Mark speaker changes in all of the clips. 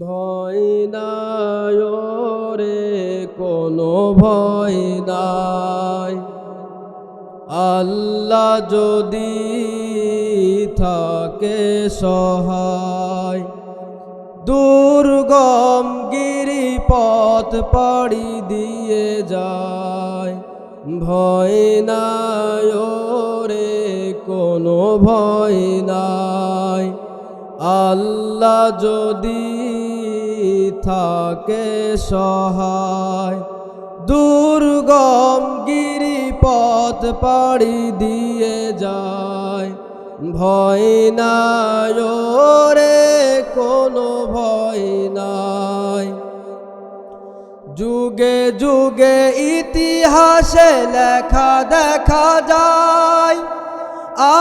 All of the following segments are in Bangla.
Speaker 1: ভয় রে, কোনো ভয় নাই। আল্লাহ যদি থাকে সহায়, দুর্গম গিরিপথ পাড়ি দিয়ে যায়। ভয় রে, কোনো ভয় নাই। আল্লাহ যদি থাকে সহায়। দুর্গম গিরিপথ পাড়ি দিয়ে যায়। ভয় নাই রে কোনো ভয় নাই। যুগে যুগে ইতিহাসে লেখা দেখা যায়,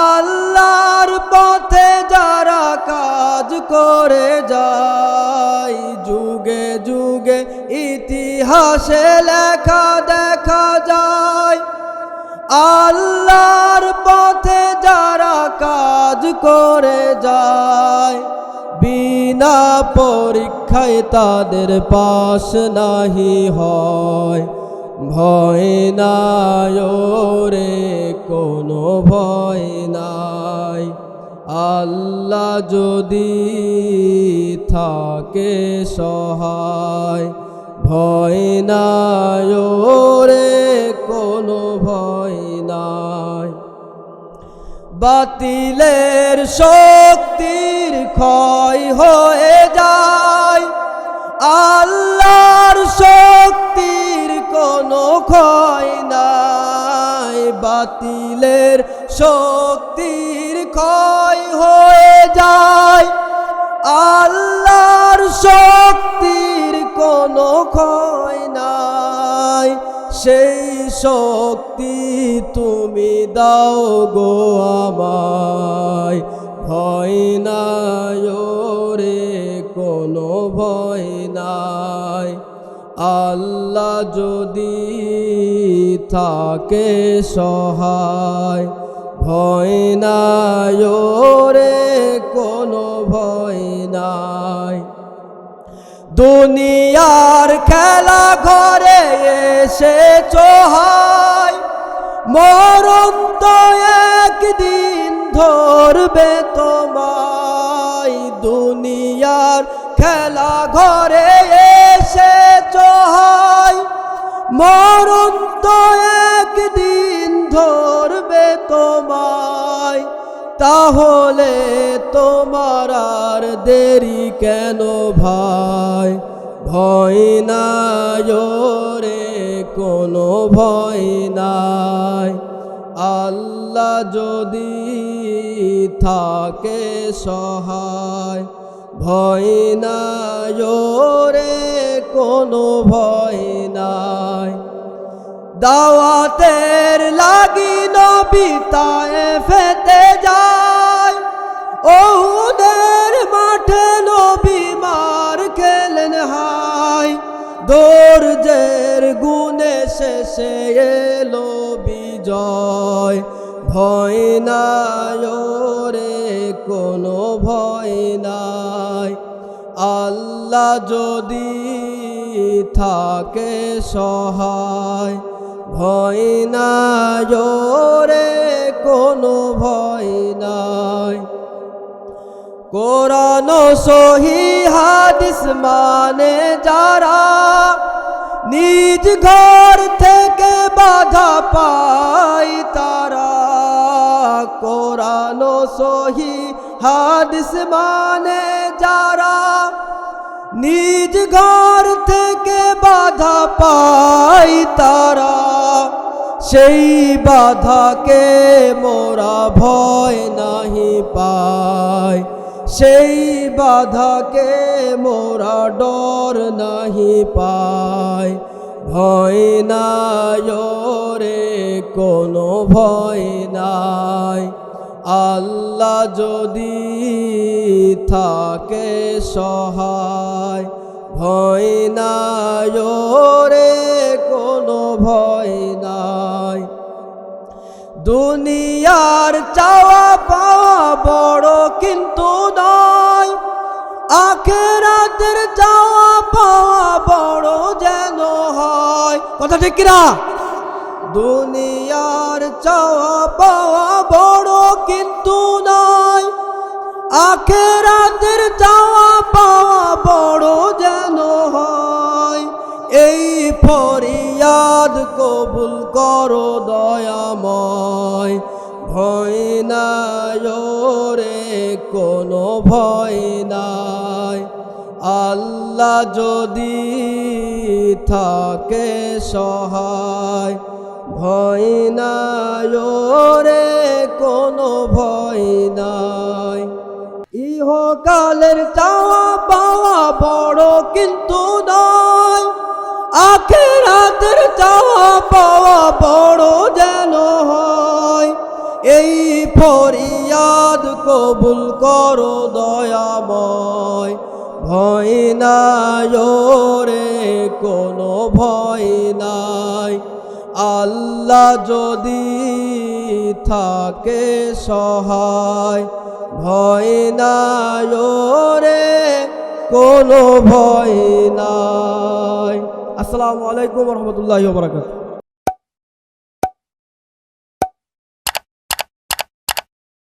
Speaker 1: আল্লাহর পথে যারা কাজ করে যায়। ইতিহাসে লেখা দেখা যায়, আল্লাহর পথে যারা কাজ করে যায়, বিনা পরীক্ষায় তাদের পাশ নাহি হয়। ভয় নাই রে কোনো ভয় নাই। আল্লাহ যদি থাকে সহায় ভয় নাই রে কোনো ভয় নাই। বাতিলের শক্তির ক্ষয় হয়ে যায়, আল্লাহর শক্তির কোনো ক্ষয় নাই। বাতিলের শক্তির ক্ষয় হয়ে ক্ষয় নাই, সেই শক্তি তুমি দাও গো আমায়। ভয় নাই রে কোনো ভয় নাই। আল্লাহ যদি থাকে সহায়, ভয় নাই রে কোনো ভয় নাই। দুনিয়ার খেলা ঘরে এসে চোহায় মরণ তো একদিন ধরবে তোমায়। দুনিয়ার খেলা ঘরে এসে চোহায় মরণ তো একদিন তোমায় তাহলে তোমার আর দেরি কেন ভাই? ভয় নাই রে কোনো ভয় নাই। আল্লাহ যদি থাকে সহায়, ভয় নাই রে কোনো ভয় নাই। দাওয়াতের লাগি নবিতায় ফেতে যায় দর্জের গুণে শেষে এলো বিজয়। ভয় নাই রে কোনো ভয় নাই। আল্লাহ যদি থাকে সহায়, ভয় নাই রে কোনো ভয় নাই। কোরআন সহি হাদিস মানে যারা নিজ ঘর থেকে বাধা পাই তারা। কোরআন সহি, হাদিস মানে যারা নিজ ঘর থেকে বাধা পাই তারা। সেই বাধাকে মোরা ভয় নাহি পায়। সেই বাধাকে মোরা ডর নাহি পায়। ভয় নাই রে কোনো ভয় নাই। আল্লাহ যদি থাকে সহায়, ভয় নাই রে কোনো ভয় নাই। দুনিয়ার কথা দুনিয়ার চাওয়া পাওয়া বড় কিন্তু নাই আখেরাতের চাওয়া পাওয়া বড় যেন হয়। এই ফরিয়াদ কবুল করো দয়াময়। ভয় নাই রে কোনো ভয় নাই। আল্লাহ যদি থাকে সহায়, ভয় নাই রে কোনো ভয় নাই। ইহকালের চাওয়া পাওয়া বড় কিন্তু নয়, আখেরাতের চাওয়া পাওয়া বড় যেন হয়। এই ফরিয়াদ কবুল করো ভয় নাই রে কোনো ভয় নাই। আল্লাহ যদি থাকে সহায়, ভয় নাই রে কোনো ভয় নাই। আসসালামু আলাইকুম রহমতুল্লাহ বরাকাত